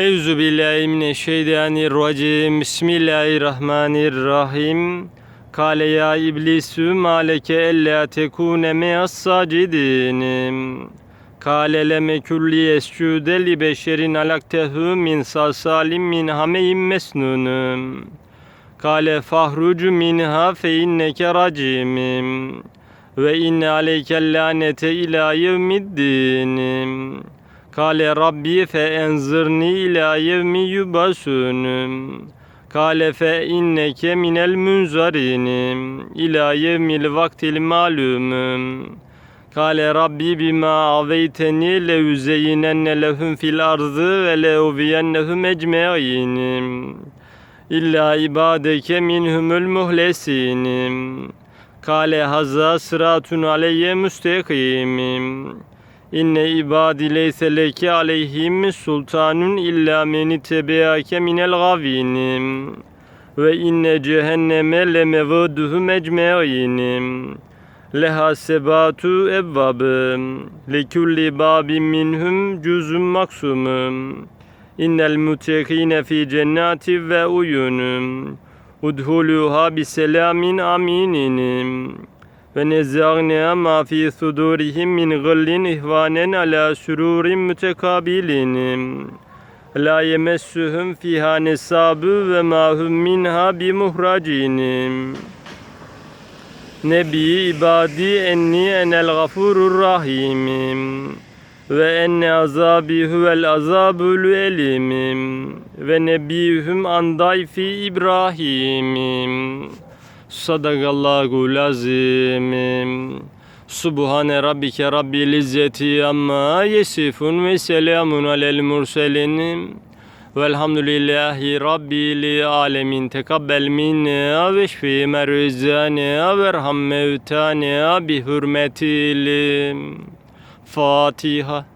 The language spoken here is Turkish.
Euzu billahi mineşşeytanirracim. Bismillahirrahmanirrahim. Kale ya iblisü maleke ella tekune me'as sacidin. Kale leme külli escude li beşerin alaktehu min salsalim min hameyim mesnunum. Kale fahrucu minha fe inneke racimim. Ve inne aleykel lanete ila yevmiddin. Kale Rabbi fe enzirni ila yevmi yubasunum. Kale fe inneke minel munzarinim ila yevmil vaktil malumum. Kale Rabbi bima aveyteni le yüzeyyinenne lehum fil ardı ve le uviyennehum ecme'inim. İlla ibadeke minhumul muhlesinim. Kale haza sıratun aleyye müstakimim. İnne ibadi leyse leke aleyhim sultanun illa meni tebeake minel gavinim. Ve inne cehenneme lemevuduhum ecme'inim. Leha sebatu evvabım. Lekulli babim minhum cüzüm maksumum. İnnel mutekine fi cennati ve uyunum. Udhuluha biselamin amininim. Ve nezzâgne ma fi sudurihim min gıllin ihvanen ala sururin mütekabilinim. La yemessuhum fiha nesabu ve ma hum minha bimuhracinim. Nebi ibadi enni enel gafurur rahimim. Ve enne azabi huvel azabul elimim. Ve nebihüm an dayfi İbrahimim. Sadakallahu lazimim. Subhane rabbike rabbil izzeti amma yesifun ve selamun alel murselin. Velhamdülillahi rabbil alemin. Tekabbel minna ve şfi merzana ve erham mevtana bi hürmetil Fatiha.